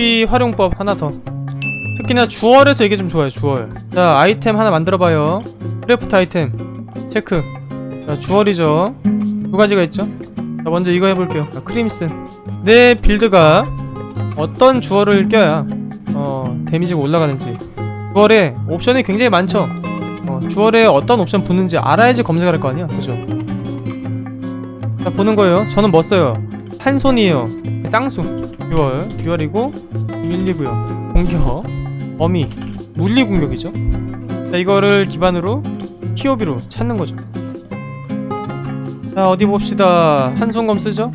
POB 활용법 하나 더. 특히나 주얼에서 이게 좀 좋아요 주얼. 자 아이템 하나 만들어봐요. 크래프트 아이템. 체크. 자 주얼이죠. 두 가지가 있죠. 자 먼저 이거 해볼게요. 자, 크림슨. 내 빌드가 어떤 주얼을 껴야 어 데미지가 올라가는지. 주얼에 옵션이 굉장히 많죠. 어, 주얼에 어떤 옵션 붙는지 알아야지 검색을 할거 아니야. 그죠? 자 보는 거예요. 저는 뭐 써요? 한 손이에요. 쌍수 듀얼 듀얼이고 밀리고요. 공격 어미 물리 공격이죠. 자 이거를 기반으로 POB로 찾는 거죠. 자 어디 봅시다. 한 손검 쓰죠?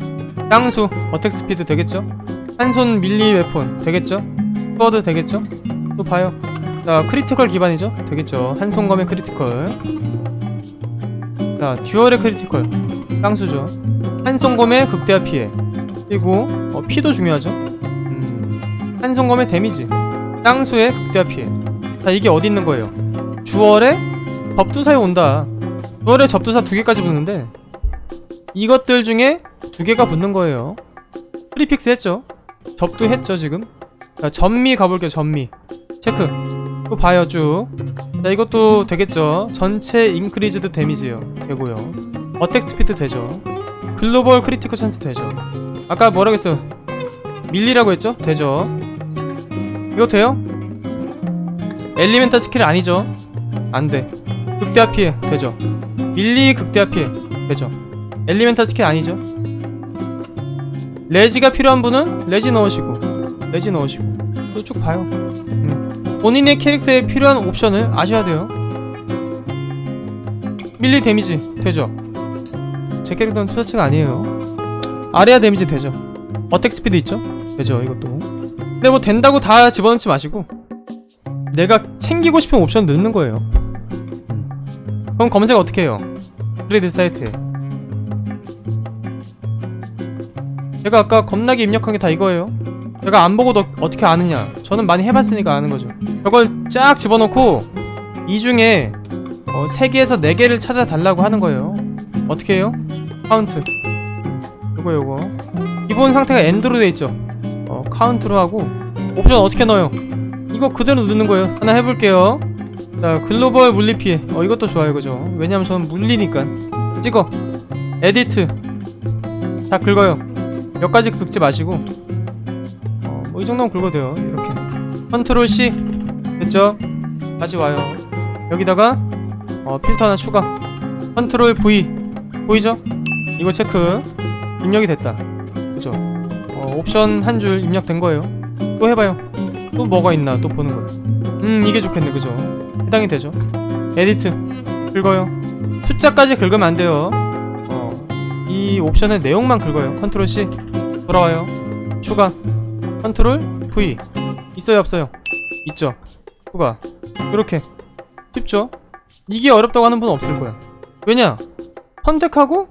쌍수 어택 스피드 되겠죠? 한 손 밀리 웨폰 되겠죠? 스워드 되겠죠? 또 봐요. 자 크리티컬 기반이죠? 되겠죠. 한 손검의 크리티컬. 자 듀얼의 크리티컬. 쌍수죠. 한 손검의 극대화 피해. 그리고 어, 피도 중요하죠. 음, 한 손검의 데미지. 쌍수의 극대화 피해. 자 이게 어디 있는 거예요? 주얼에 법두사에 온다. 주얼에 접두사 두 개까지 붙는데 이것들 중에 두 개가 붙는 거예요. 프리픽스 했죠? 접두 했죠 지금? 자 전미 가볼게요 전미. 체크. 또 봐요 쭉자 이것도 되겠죠? 전체 인크리즈드 데미지요. 되고요. 어택 스피드 되죠. 글로벌 크리티컬 찬스 되죠. 아까 뭐라고 했어요 밀리라고 했죠? 되죠. 이거 돼요? 엘리멘탈 스킬 아니죠. 안돼. 극대화 피해. 되죠. 밀리 극대화 피해. 되죠. 엘리멘탈 스킬 아니죠. 레지가 필요한 분은 레지 넣으시고 레지 넣으시고. 또쭉 봐요. 음. 본인의 캐릭터에 필요한 옵션을 아셔야 돼요. 밀리 데미지. 되죠. 제 캐릭터는 투자치가 아니에요. 아레아 데미지 되죠 어택 스피드 있죠? 되죠 이것도. 근데 뭐 된다고 다 집어넣지 마시고 내가 챙기고 싶은 옵션 넣는 거예요. 음. 그럼 검색 어떻게 해요? 트레이드 사이트에 제가 아까 겁나게 입력한 게 다 이거예요. 제가 안 보고 너 어떻게 아느냐. 저는 많이 해봤으니까 아는 거죠. 저걸 쫙 집어넣고 이 중에 어, 3개에서 4개를 찾아달라고 하는 거예요. 어떻게 해요? 카운트. 요거 요거 기본 상태가 엔드로 돼 있죠. 어, 카운트로 하고 옵션 어떻게 넣어요? 이거 그대로 누르는 거예요. 하나 해볼게요. 자 글로벌 물리 피해. 어 이것도 좋아요 그죠? 왜냐면 저는 물리니까. 찍어. 에디트. 다 긁어요. 몇 가지 긁지 마시고. 어, 뭐 이 정도면 긁어도 돼요 이렇게. 컨트롤 C. 됐죠? 다시 와요. 여기다가 어, 필터 하나 추가. 컨트롤 V. 보이죠? 이거 체크. 입력이 됐다 옵션 한 줄 입력된 거예요. 또 해봐요. 또 뭐가 있나 또 보는 거예요. 음 이게 좋겠네. 그죠? 해당이 되죠. 에디트. 긁어요. 숫자까지 긁으면 안 돼요. 어, 이 옵션의 내용만 긁어요. 컨트롤 C. 돌아와요. 추가. 컨트롤 V. 있어요 없어요? 있죠. 추가. 이렇게. 쉽죠? 이게 어렵다고 하는 분은 없을 거야. 왜냐? 선택하고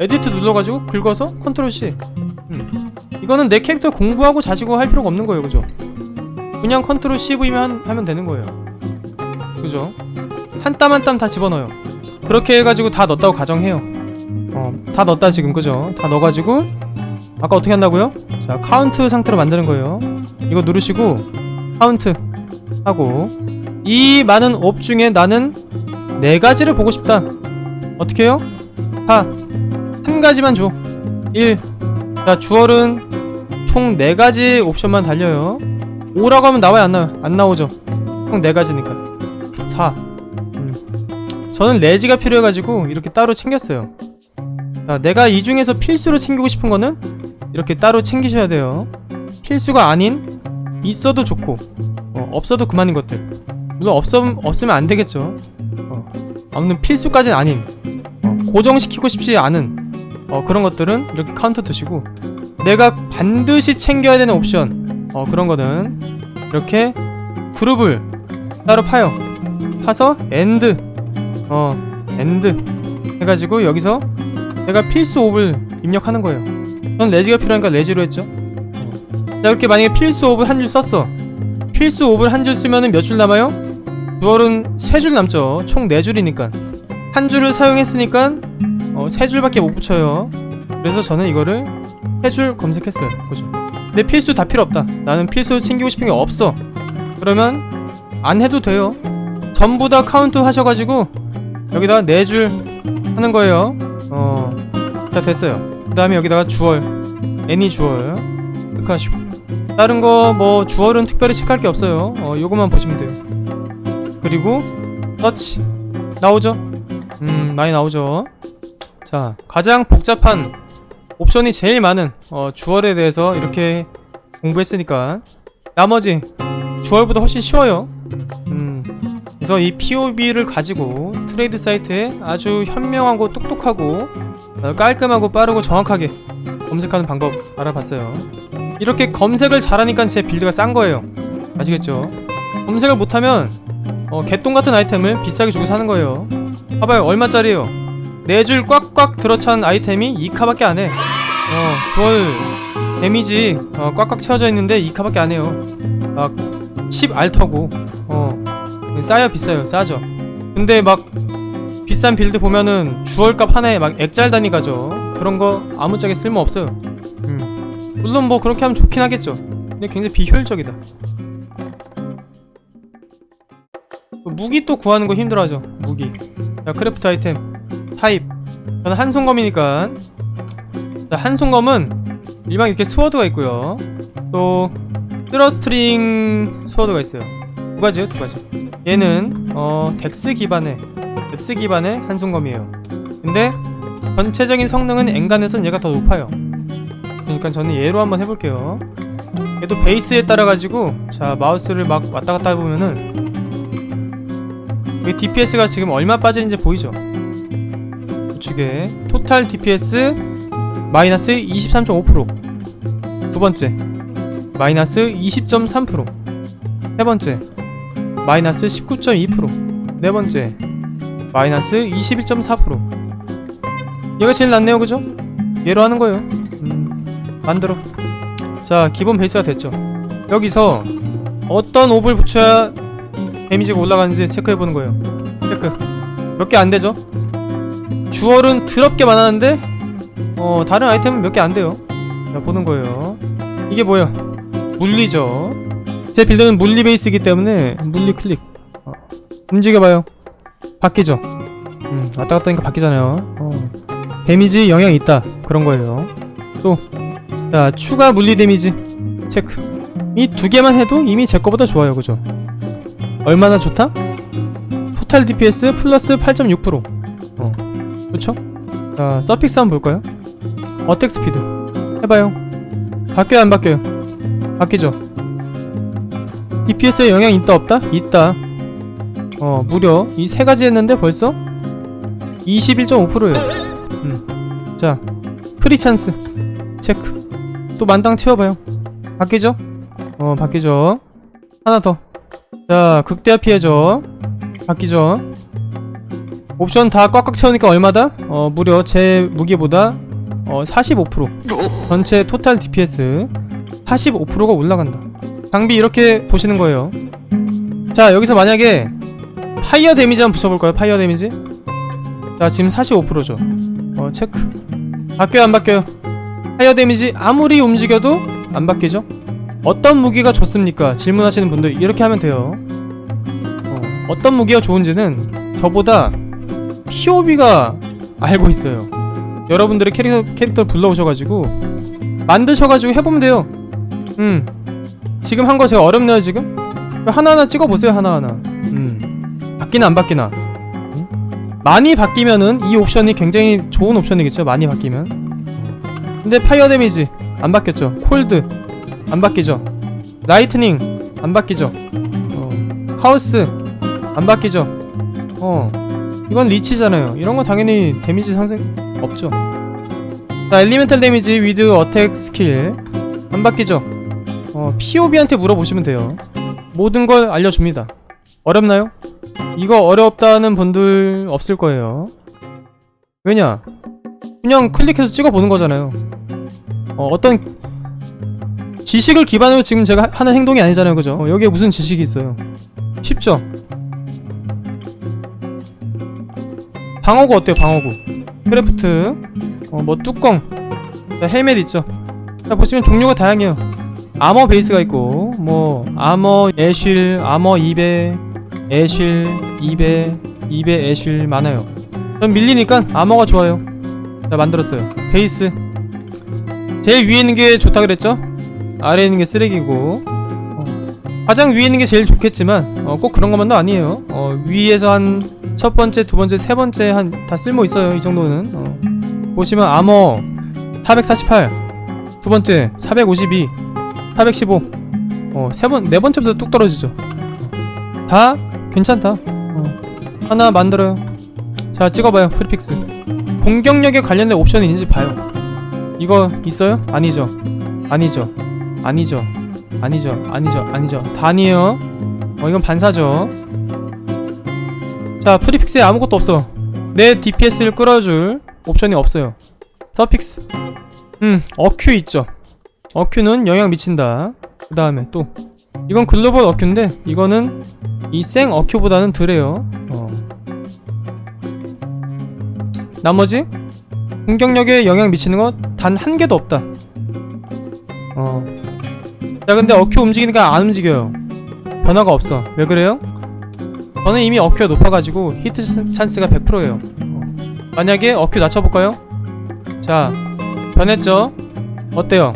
에디트 눌러가지고 긁어서 컨트롤 C. 음. 이거는 내 캐릭터 공부하고 자시고 할 필요가 없는 거예요 그죠? 그냥 컨트롤 CV만 하면 되는 거예요. 그죠? 한 땀 한 땀 다 집어넣어요. 그렇게 해가지고 다 넣었다고 가정해요. 어 다 넣었다 지금 그죠? 다 넣어가지고 아까 어떻게 한다고요? 자 카운트 상태로 만드는 거예요. 이거 누르시고 카운트 하고 이 많은 옵 중에 나는 네 가지를 보고 싶다. 어떻게 해요? 다 한 가지만 줘. 1. 자 주얼은 총 4가지 옵션만 달려요. 5라고 하면 나와요 안 나와요? 안 나오죠. 총 4가지니까. 4 음. 저는 레지가 필요해가지고 이렇게 따로 챙겼어요. 자 내가 이 중에서 필수로 챙기고 싶은 거는 이렇게 따로 챙기셔야 돼요. 필수가 아닌 있어도 좋고 어, 없어도 그만인 것들. 물론 없음, 없으면 안 되겠죠. 어, 아무튼 필수까지는 아닌 어, 고정시키고 싶지 않은 어, 그런 것들은 이렇게 카운터 두시고 내가 반드시 챙겨야 되는 옵션. 어, 그런 거는. 이렇게 그룹을 따로 파요. 파서 엔드 어 엔드 해가지고 여기서 내가 필수 옵을 입력하는 거예요. 전 레지가 필요하니까 레지로 했죠? 자 이렇게 만약에 필수 옵을 한 줄 썼어. 필수 옵을 한 줄 쓰면은 몇 줄 남아요? 6월은 3줄 남죠. 총 4줄이니까. 한 줄을 사용했으니까 어, 세 줄밖에 못 붙여요. 그래서 저는 이거를 세줄 검색했어요. 보죠. 내 필수 다 필요 없다. 나는 필수 챙기고 싶은 게 없어. 그러면 안 해도 돼요. 전부 다 카운트 하셔가지고 여기다가 네줄 하는 거예요. 어 자 됐어요. 그 다음에 여기다가 주얼 애니 주얼 이렇게 하시고. 다른 거 뭐 주얼은 특별히 체크할 게 없어요. 어 요것만 보시면 돼요. 그리고 서치. 나오죠? 음 많이 나오죠? 자 가장 복잡한 옵션이 제일 많은 어, 주얼에 대해서 이렇게 공부했으니까 나머지 주얼보다 훨씬 쉬워요. 음 그래서 이 POB를 가지고 트레이드 사이트에 아주 현명하고 똑똑하고 어, 깔끔하고 빠르고 정확하게 검색하는 방법 알아봤어요. 이렇게 검색을 잘하니까 제 빌드가 싼 거예요. 아시겠죠? 검색을 못하면 어, 개똥 같은 아이템을 비싸게 주고 사는 거예요. 봐봐요 얼마짜리예요 네 줄 꽉꽉 들어찬 아이템이 2카밖에 안 해. 어 주얼 데미지 어, 꽉꽉 채워져 있는데 2카밖에 안 해요. 막 10 알터고 어 싸요 비싸요 싸죠. 근데 막 비싼 빌드 보면은 주얼값 하나에 막 액잘 단위 가죠. 그런 거 아무짝에 쓸모 없어요. 음. 물론 뭐 그렇게 하면 좋긴 하겠죠. 근데 굉장히 비효율적이다. 그 무기 또 구하는 거 힘들어하죠 무기. 자 크래프트 아이템 타입. 저는 한송검이니까. 자 한송검은 일반 이렇게 스워드가 있고요. 또 쓰러스트링 스워드가 있어요. 두 가지요 두 가지. 얘는 어 덱스 기반의 덱스 기반의 한송검이에요. 근데 전체적인 성능은 엔간에선 얘가 더 높아요. 그러니까 저는 얘로 한번 해볼게요. 얘도 베이스에 따라 가지고 자 마우스를 막 왔다 갔다 해보면은 이 DPS가 지금 얼마 빠지는지 보이죠 우측에 토탈 DPS 마이너스 23.5%두 번째 마이너스 20.3%세 번째 마이너스 19.2%네 번째 마이너스 21.4% 얘가 제일 낫네요 그죠? 얘로 하는 거예요. 음, 만들어. 자 기본 베이스가 됐죠. 여기서 어떤 옵을 붙여야 데미지가 올라가는지 체크해보는 거예요. 체크. 몇 개 안 되죠? 주얼은 더럽게 많았는데 어 다른 아이템은 몇 개 안 돼요. 자 보는 거예요. 이게 뭐야 물리죠. 제 빌드는 물리 베이스이기 때문에 물리 클릭. 어, 움직여봐요. 바뀌죠? 음 왔다 갔다 하니까 바뀌잖아요. 어. 데미지 영향이 있다. 그런 거예요. 또 자 추가 물리 데미지 체크. 이 두 개만 해도 이미 제 거보다 좋아요. 그죠? 얼마나 좋다? 토탈 DPS 플러스 8.6%어 그쵸? 자 서픽스 한번 볼까요? 어택 스피드 해봐요 바뀌어요 안 바뀌어요? 바뀌죠 DPS에 영향 있다 없다? 있다 어 무려 이 세 가지 했는데 벌써 21.5%예요 음. 자 프리 찬스 체크 또 만땅 채워봐요 바뀌죠? 어 바뀌죠 하나 더자 극대화 피해죠 바뀌죠 옵션 다 꽉꽉 채우니까 얼마다? 어 무려 제 무기보다 어 45% 전체 토탈 DPS 45%가 올라간다. 장비 이렇게 보시는 거예요. 자 여기서 만약에 파이어 데미지 한번 붙여볼까요? 파이어 데미지? 자 지금 45%죠. 어 체크. 바뀌어요 안 바뀌어요? 파이어 데미지 아무리 움직여도 안 바뀌죠? 어떤 무기가 좋습니까? 질문하시는 분들 이렇게 하면 돼요. 어, 어떤 무기가 좋은지는 저보다 POB가 알고 있어요. 여러분들의 캐릭터, 캐릭터를 불러오셔가지고 만드셔가지고 해보면 돼요. 음. 지금 한 거 제가 어렵네요 지금. 하나하나 찍어보세요 하나하나. 음. 바뀌나 안 바뀌나. 음? 많이 바뀌면은 이 옵션이 굉장히 좋은 옵션이겠죠 많이 바뀌면. 근데 파이어 데미지 안 바뀌었죠. 콜드 안 바뀌죠. 라이트닝 안 바뀌죠. 어. 하우스 안 바뀌죠. 어 이건 리치잖아요. 이런 건 당연히 데미지 상승 없죠. 자 엘리멘탈 데미지 위드 어택 스킬 안 바뀌죠 어 POB한테 물어보시면 돼요. 모든 걸 알려줍니다. 어렵나요? 이거 어렵다는 분들 없을 거예요. 왜냐? 그냥 클릭해서 찍어보는 거잖아요. 어, 어떤 지식을 기반으로 지금 제가 하- 하는 행동이 아니잖아요. 그죠? 어, 여기에 무슨 지식이 있어요? 쉽죠 방어구 어때요 방어구? 크래프트. 어 뭐 뚜껑. 자, 헬멧 있죠. 자 보시면 종류가 다양해요. 아머 베이스가 있고 뭐 아머 애쉴 아머 2배 애쉴 2배 2배 애쉴 많아요. 전 밀리니까 아머가 좋아요. 자 만들었어요. 베이스. 제일 위에 있는 게 좋다 그랬죠? 아래에 있는 게 쓰레기고. 어, 가장 위에 있는 게 제일 좋겠지만 어, 꼭 그런 것만도 아니에요. 어, 위에서 한 첫 번째 두 번째 세 번째 한 다 쓸모 있어요 이 정도는. 어. 보시면 아머 448 두 번째 452 415 어, 세 번, 네 번째부터 뚝 떨어지죠. 다 괜찮다. 어. 하나 만들어요. 자 찍어봐요 프리픽스. 공격력에 관련된 옵션이 있는지 봐요. 이거 있어요? 아니죠. 아니죠. 아니죠 아니죠 아니죠 아니죠. 다 아니에요. 어 이건 반사죠. 자 프리픽스에 아무것도 없어. 내 DPS를 끌어줄 옵션이 없어요. 서픽스. 음 어큐 있죠. 어큐는 영향 미친다. 그 다음에 또. 이건 글로벌 어큐인데 이거는 이 생 어큐보다는 덜해요. 어. 나머지? 공격력에 영향 미치는 거단한 개도 없다. 어. 자 근데 어큐 움직이니까 안 움직여요 변화가 없어 왜 그래요? 저는 이미 어큐가 높아가지고 히트 찬스가 100%예요 어. 만약에 어큐 낮춰볼까요? 자 변했죠? 어때요?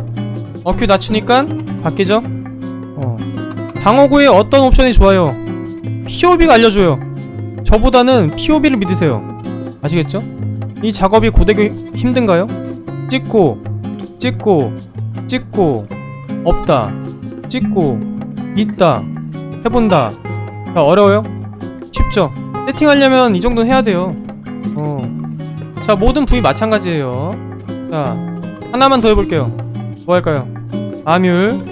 어큐 낮추니까 바뀌죠? 어. 방어구에 어떤 옵션이 좋아요? POB가 알려줘요. 저보다는 POB를 믿으세요. 아시겠죠? 이 작업이 고되게 힘든가요? 찍고, 찍고, 찍고, 없다, 찍고, 있다, 해본다. 자, 어려워요? 쉽죠? 세팅하려면 이 정도는 해야 돼요. 어. 자, 모든 부위 마찬가지예요. 자, 하나만 더 해볼게요. 뭐 할까요? 아뮬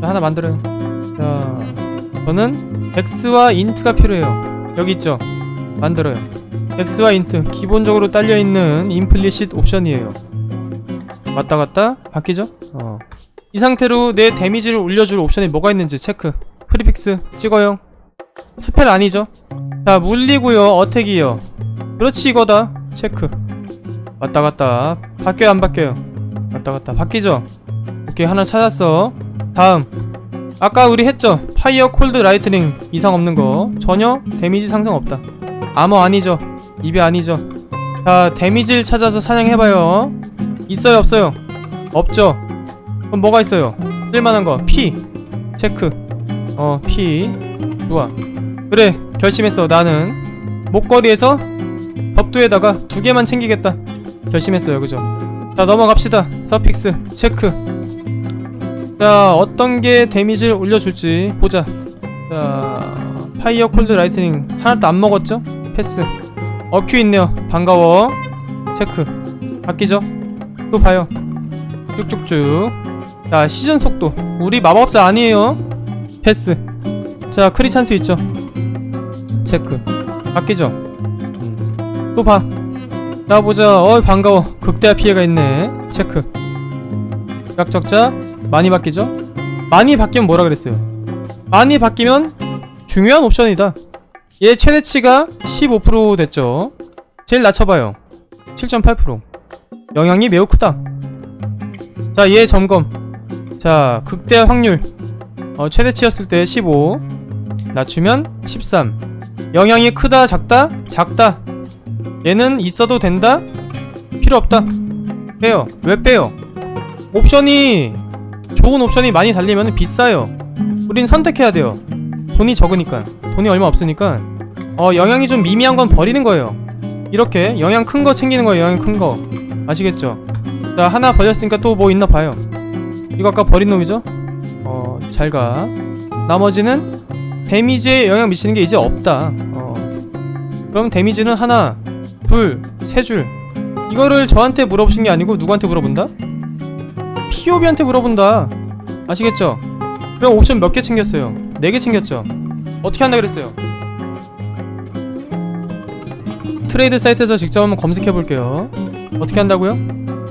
자, 하나 만들어요 자 저는 X와 인트가 필요해요 여기 있죠 만들어요 X와 인트 기본적으로 딸려있는 임플리시트 옵션이에요 왔다 갔다 바뀌죠? 어. 이 상태로 내 데미지를 올려줄 옵션이 뭐가 있는지 체크. 프리픽스 찍어요. 스펠 아니죠? 자 물리고요. 어택이요. 그렇지 이거다. 체크. 왔다 갔다. 바뀌어요 안 바뀌어요? 왔다 갔다. 바뀌죠? 오케이 하나 찾았어. 다음. 아까 우리 했죠? 파이어 콜드 라이트닝. 이상 없는 거. 전혀 데미지 상승 없다. 아머 아니죠? 입이 아니죠? 자 데미지를 찾아서 사냥해봐요 있어요 없어요? 없죠? 그럼 뭐가 있어요? 쓸만한 거 피 체크. 어피 좋아. 그래 결심했어 나는. 목걸이에서 법두에다가 두 개만 챙기겠다. 결심했어요 그죠? 자 넘어갑시다. 서픽스 체크. 자 어떤 게 데미지를 올려줄지 보자. 자 파이어 콜드 라이트닝. 하나도 안 먹었죠? 패스. 어큐 있네요. 반가워. 체크. 바뀌죠? 또 봐요. 쭉쭉쭉. 자 시전 속도. 우리 마법사 아니에요. 패스. 자 크리 찬스 있죠? 체크. 바뀌죠? 음. 또봐. 나 보자. 어이 반가워. 극대화 피해가 있네. 체크. 각적자 많이 바뀌죠? 많이 바뀌면 뭐라 그랬어요? 많이 바뀌면 중요한 옵션이다. 얘 최대치가 15% 됐죠? 제일 낮춰봐요. 7.8% 영향이 매우 크다 자 얘 점검 자 극대화 확률 어, 최대치였을 때 15 낮추면 13 영향이 크다 작다 작다 얘는 있어도 된다? 필요 없다. 빼요. 왜 빼요? 옵션이 좋은 옵션이 많이 달리면 비싸요. 우린 선택해야 돼요. 돈이 적으니까. 돈이 얼마 없으니까. 어, 영향이 좀 미미한 건 버리는 거예요. 이렇게 영향 큰 거 챙기는 거예요. 영향 큰 거. 아시겠죠? 자, 하나 버렸으니까 또 뭐 있나 봐요. 이거 아까 버린 놈이죠? 어, 잘 가. 나머지는 데미지에 영향 미치는 게 이제 없다. 어. 그럼 데미지는 하나, 둘, 세 줄. 이거를 저한테 물어보신 게 아니고 누구한테 물어본다? POB한테 물어본다. 아시겠죠? 그럼 옵션 몇 개 챙겼어요? 네 개 챙겼죠? 어떻게 한다 그랬어요? 트레이드 사이트에서 직접 한번 검색해 볼게요. 어떻게 한다고요?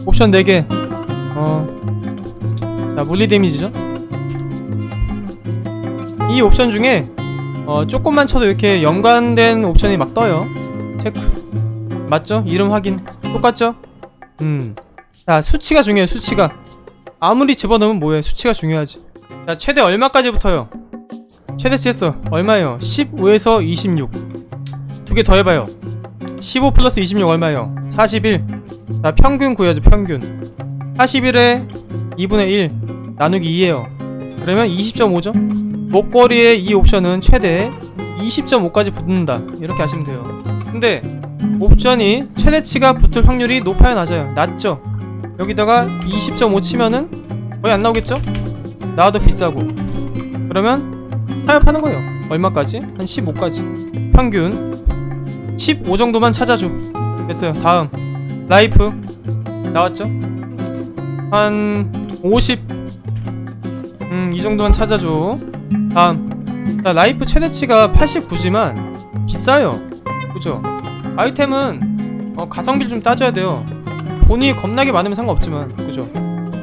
옵션 4개. 어. 자, 물리 데미지죠? 이 옵션 중에 어, 조금만 쳐도 이렇게 연관된 옵션이 막 떠요. 체크. 맞죠? 이름 확인. 똑같죠? 음. 자 수치가 중요해 수치가 아무리 집어넣으면 뭐해 수치가 중요하지 자 최대 얼마까지 붙어요 최대치 했어 얼마예요 15에서 26 두 개 더 해봐요 15 플러스 26 얼마예요? 41 자 평균 구해야죠 평균. 41에 2분의 1 나누기 2에요. 그러면 20.5죠? 목걸이의 이 옵션은 최대 20.5까지 붙는다. 이렇게 하시면 돼요. 근데 옵션이 최대치가 붙을 확률이 높아요 낮아요. 낮죠? 여기다가 20.5 치면은 거의 안 나오겠죠? 나와도 비싸고. 그러면 타협하는 거예요. 얼마까지? 한 15까지. 평균 15 정도만 찾아줘 됐어요 다음 라이프 나왔죠? 한 50. 음, 이 정도만 찾아줘. 다음. 자, 라이프 최대치가 89지만 비싸요. 그죠? 아이템은 어, 가성비를 좀 따져야 돼요. 돈이 겁나게 많으면 상관없지만, 그죠?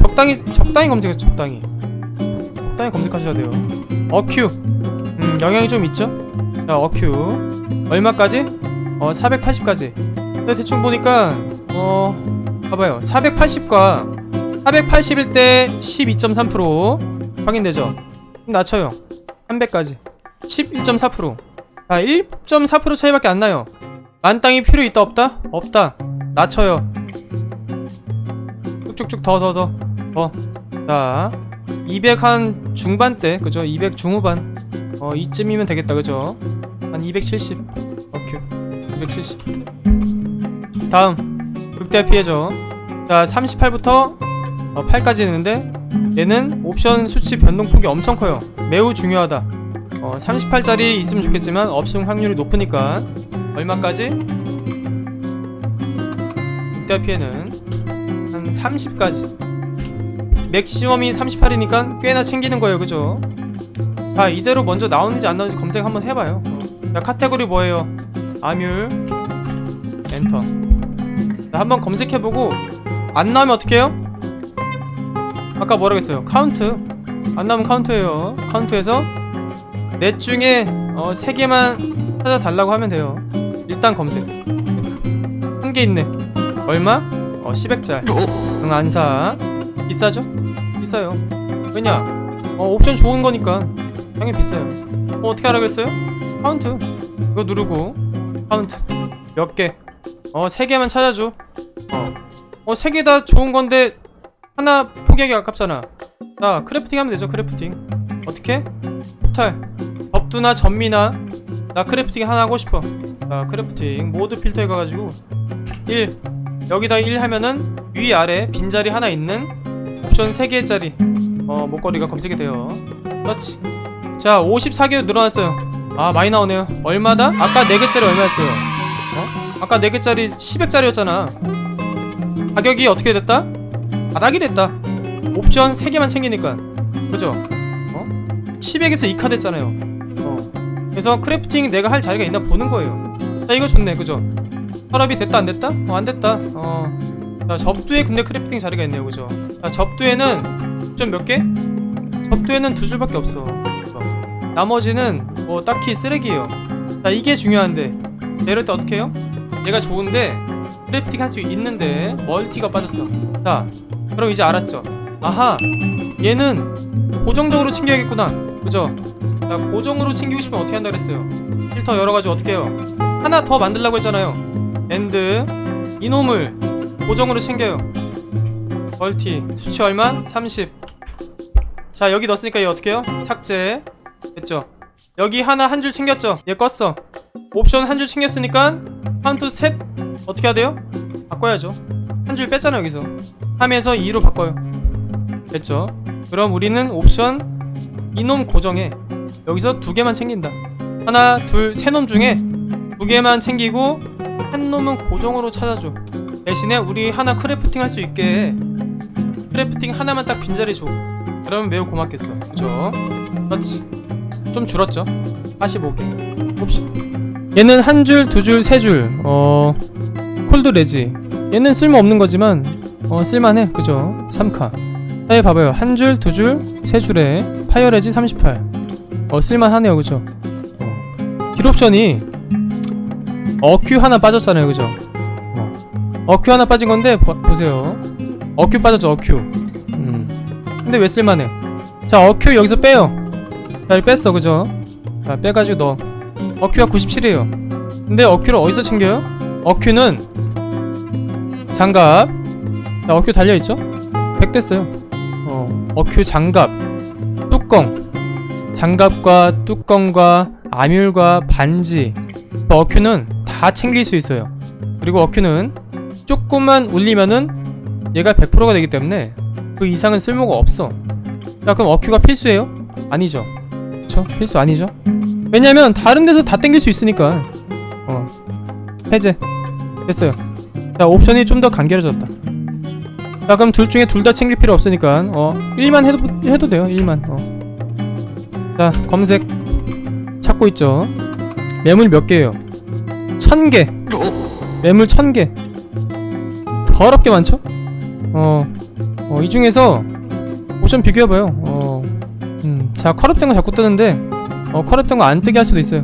적당히, 적당히 검색해, 적당히. 적당히 검색하셔야 돼요. 어큐. 음, 영향이 좀 있죠? 자, 어큐. 얼마까지? 어, 480까지. 근데 대충 보니까, 어, 봐봐요. 480과 481대12.3% 확인되죠? 낮춰요. 300까지. 11.4%. 아, 1.4% 차이밖에 안 나요. 만땅이 필요 있다 없다? 없다. 낮춰요. 쭉쭉쭉 더 더 더 더. 자, 200 한 중반대 그죠? 200 중후반. 어 이쯤이면 되겠다 그죠? 한 270. 오케이. 270. 다음 극대 피해죠. 자, 38부터 어, 8까지 있는데 얘는 옵션 수치 변동폭이 엄청 커요. 매우 중요하다. 어, 38짜리 있으면 좋겠지만 없음 확률이 높으니까 얼마까지? 극대 피해는 한 30까지. 맥시멈이 38이니까 꽤나 챙기는 거예요, 그죠? 자, 이대로 먼저 나오는지 안 나오는지 검색 한번 해봐요. 어. 자, 카테고리 뭐예요? 암율 엔터. 자, 한번 검색해보고 안 나오면 어떻게 해요? 아까 뭐라고 했어요? 카운트 안 나오면 카운트예요 카운트에서 넷 중에 어, 3개만 찾아달라고 하면 돼요 일단 검색 한 개 있네 얼마? 어 10액짤 응 안사 비싸죠? 비싸요 왜냐? 어 옵션 좋은 거니까 당연히 비싸요 어 어떻게 알아 그랬어요? 카운트 이거 누르고 카운트. 몇 개? 어 3개만 찾아줘. 어, 어 3개 다 좋은 건데 하나 포기하기 아깝잖아. 자 크래프팅 하면 되죠 크래프팅. 어떻게? 포탈. 법두나 전미나. 나 크래프팅 하나 하고 싶어. 자 크래프팅. 모드 필터에 가가지고. 1 여기다 1 하면은 위아래 빈자리 하나 있는 옵션 3개짜리. 어 목걸이가 검색이 돼요. 그렇지. 자 54개로 늘어났어요 아 많이 나오네요 얼마다? 아까 4개짜리 얼마였어요? 어? 아까 4개짜리 10액짜리였잖아 가격이 어떻게 됐다? 바닥이 됐다 옵션 3개만 챙기니까 그죠? 어? 10액에서 2카 됐잖아요 어. 그래서 크래프팅 내가 할 자리가 있나 보는 거예요 자 이거 좋네 그죠? 혈압이 됐다 안 됐다? 어 안 됐다 어. 자 접두에 근데 크래프팅 자리가 있네요 그죠? 자 접두에는 옵션 몇 개? 접두에는 두 줄밖에 없어 그죠? 나머지는 뭐 딱히 쓰레기예요. 자 이게 중요한데. 자, 이럴 때 어떻게 해요? 얘가 좋은데 크래프팅 할 수 있는데 멀티가 빠졌어. 자 그럼 이제 알았죠? 아하 얘는 고정적으로 챙겨야겠구나. 그죠? 자 고정으로 챙기고 싶으면 어떻게 한다 그랬어요? 필터 열어가지고 어떻게 해요? 하나 더 만들라고 했잖아요. 엔드 이놈을 고정으로 챙겨요. 멀티 수치 얼마? 30자 여기 넣었으니까 얘 어떻게 해요? 삭제. 됐죠 여기 하나 한 줄 챙겼죠? 얘 껐어. 옵션 한 줄 챙겼으니까 카운트 셋. 어떻게 해야 돼요? 바꿔야죠. 한 줄 뺐잖아 여기서. 3에서 2로 바꿔요. 됐죠? 그럼 우리는 옵션 이놈 고정에 여기서 두 개만 챙긴다. 하나 둘 세 놈 중에 두 개만 챙기고 한 놈은 고정으로 찾아줘. 대신에 우리 하나 크래프팅 할 수 있게 크래프팅 하나만 딱 빈자리 줘. 그러면 매우 고맙겠어. 그죠? 그렇지 좀 줄었죠 45개 봅시다 얘는 한 줄, 두 줄, 세 줄. 어 콜드 레지. 얘는 쓸모 없는 거지만 어 쓸만해. 그죠? 3카. 사이 봐봐요. 한 줄, 두 줄, 세 줄에 파이어 레지 38. 어 쓸만하네요. 그죠? 어. 길 옵션이 어큐 하나 빠졌잖아요. 그죠? 어. 어큐 하나 빠진 건데 보, 보세요. 어큐 빠졌죠 어큐 음. 근데 왜 쓸만해 자 어큐 여기서 빼요 자 여기 뺐어 그죠? 자 빼가지고 넣어. 어큐가 97이에요. 근데 어큐를 어디서 챙겨요? 어큐는 장갑. 자 어큐 달려있죠? 100 됐어요. 어 어큐 장갑. 뚜껑. 장갑과 뚜껑과 아뮬과 반지. 그 어큐는 다 챙길 수 있어요. 그리고 어큐는 조금만 울리면은 얘가 100%가 되기 때문에 그 이상은 쓸모가 없어. 자 그럼 어큐가 필수예요? 아니죠 그쵸? 필수 아니죠? 왜냐면 다른 데서 다 땡길 수 있으니까. 어. 해제. 됐어요. 자 옵션이 좀 더 간결해졌다. 자 그럼 둘 중에 둘 다 챙길 필요 없으니까 어. 1만 해도, 해도 돼요 1만. 어. 자 검색. 찾고 있죠. 매물 몇 개예요? 천 개. 매물 천 개. 더럽게 많죠? 어, 어, 이 중에서 옵션 비교해봐요. 어, 음, 자, 컬업된 거 자꾸 뜨는데, 어, 컬업된 거 안 뜨게 할 수도 있어요.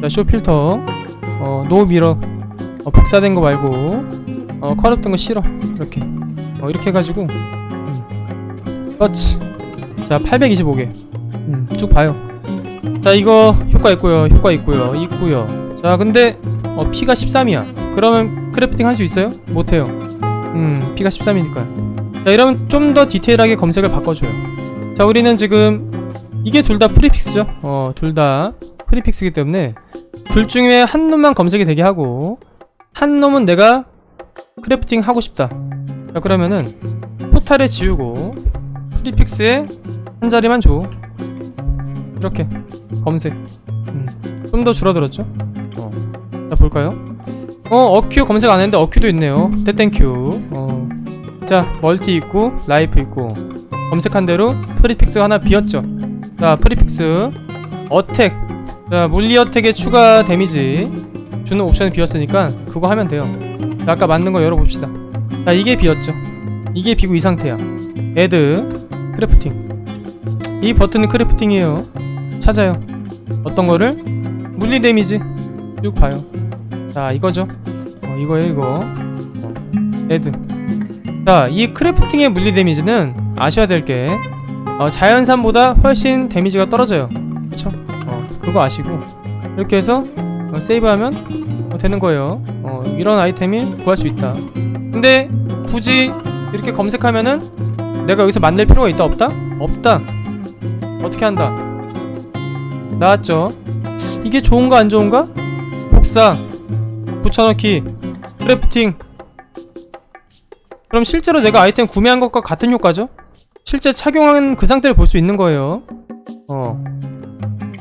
자, 쇼 필터, 어, 노 미러, 어, 복사된 거 말고, 어, 컬업된 거 싫어. 이렇게, 어, 이렇게 해가지고, 음, 서치. 자, 825개. 음, 쭉 봐요. 자, 이거 효과 있고요, 효과 있고요, 있고요. 자, 근데 어, P가 13이야. 그러면 크래프팅 할 수 있어요? 못해요. 음, P가 13이니까. 자, 이러면 좀 더 디테일하게 검색을 바꿔줘요. 자, 우리는 지금 이게 둘 다 프리픽스죠? 어, 둘 다 프리픽스이기 때문에 둘 중에 한 놈만 검색이 되게 하고 한 놈은 내가 크래프팅 하고 싶다. 자, 그러면은 포탈에 지우고 프리픽스에 한 자리만 줘. 이렇게 검색. 음, 좀 더 줄어들었죠? 어. 자, 볼까요? 어, 어큐 검색 안 했는데 어큐도 있네요. 떼땡큐. 어. 자, 멀티 있고, 라이프 있고. 검색한 대로 프리픽스 하나 비었죠. 자, 프리픽스. 어택. 자, 물리 어택의 추가 데미지 주는 옵션이 비었으니까 그거 하면 돼요. 자, 아까 만든 거 열어봅시다. 자, 이게 비었죠. 이게 비고 이 상태야. 애드 크래프팅. 이 버튼은 크래프팅이에요. 찾아요. 어떤 거를? 물리 데미지. 쭉 봐요. 자 이거죠 어, 이거예요 이거 어, 레드 자 이 크래프팅의 물리 데미지는 아셔야 될게 어, 자연산보다 훨씬 데미지가 떨어져요 그쵸? 어, 그거 아시고 이렇게 해서 어, 세이브하면 어, 되는 거예요 어, 이런 아이템이 구할 수 있다 근데 굳이 이렇게 검색하면은 내가 여기서 만들 필요가 있다 없다? 없다 어떻게 한다 나왔죠 이게 좋은가 안 좋은가? 복사 붙여넣기 크래프팅 그럼 실제로 내가 아이템 구매한 것과 같은 효과죠? 실제 착용한 그 상태를 볼 수 있는 거예요. 어.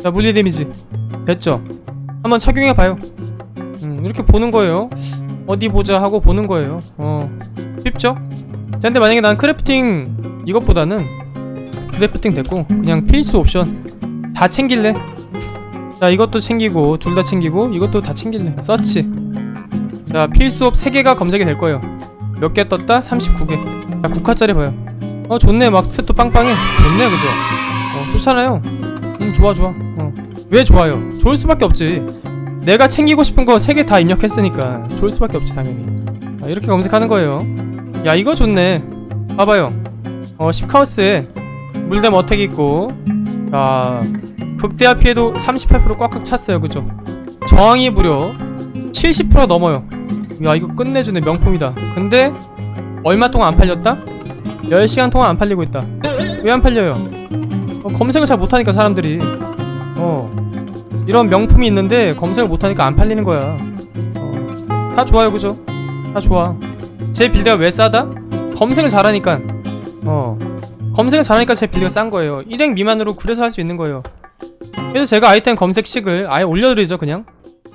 자 물리 데미지. 됐죠? 한번 착용해봐요. 음, 이렇게 보는 거예요. 어디 보자 하고 보는 거예요. 어. 쉽죠? 자 근데 만약에 난 크래프팅 이것보다는 크래프팅 됐고 그냥 필수 옵션 다 챙길래? 자 이것도 챙기고 둘 다 챙기고 이것도 다 챙길래. 서치. 자 필수업 3개가 검색이 될 거예요. 몇 개 떴다? 39개. 자 국화짜리 봐요 어 좋네. 막 스탯도 빵빵해. 좋네 그죠? 어 좋잖아요. 음 좋아 좋아. 어. 왜 좋아요? 좋을 수밖에 없지. 내가 챙기고 싶은 거 3개 다 입력했으니까 좋을 수밖에 없지 당연히. 아, 이렇게 검색하는 거예요. 야 이거 좋네. 봐봐요. 어 십카우스에 물댐 어택 있고. 자 극대화 피해도 38% 꽉꽉 찼어요 그죠? 저항이 무려 70% 넘어요. 야 이거 끝내주네 명품이다. 근데 얼마 동안 안 팔렸다? 10시간 동안 안 팔리고 있다. 왜 안 팔려요? 어, 검색을 잘 못하니까 사람들이. 어. 이런 명품이 있는데 검색을 못하니까 안 팔리는 거야. 어, 다 좋아요 그죠? 다 좋아. 제 빌드가 왜 싸다? 검색을 잘하니까. 어. 검색을 잘하니까 제 빌드가 싼 거예요. 1행 미만으로 그래서 할 수 있는 거예요. 그래서 제가 아이템 검색식을 아예 올려드리죠 그냥.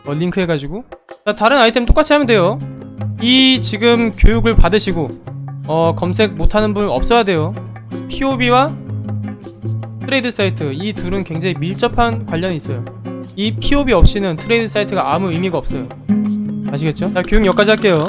어, 링크 해가지고. 자, 다른 아이템 똑같이 하면 돼요. 이 지금 교육을 받으시고 어 검색 못하는 분 없어야 돼요. POB와 트레이드 사이트 이 둘은 굉장히 밀접한 관련이 있어요. 이 POB 없이는 트레이드 사이트가 아무 의미가 없어요. 아시겠죠? 자 교육 여기까지 할게요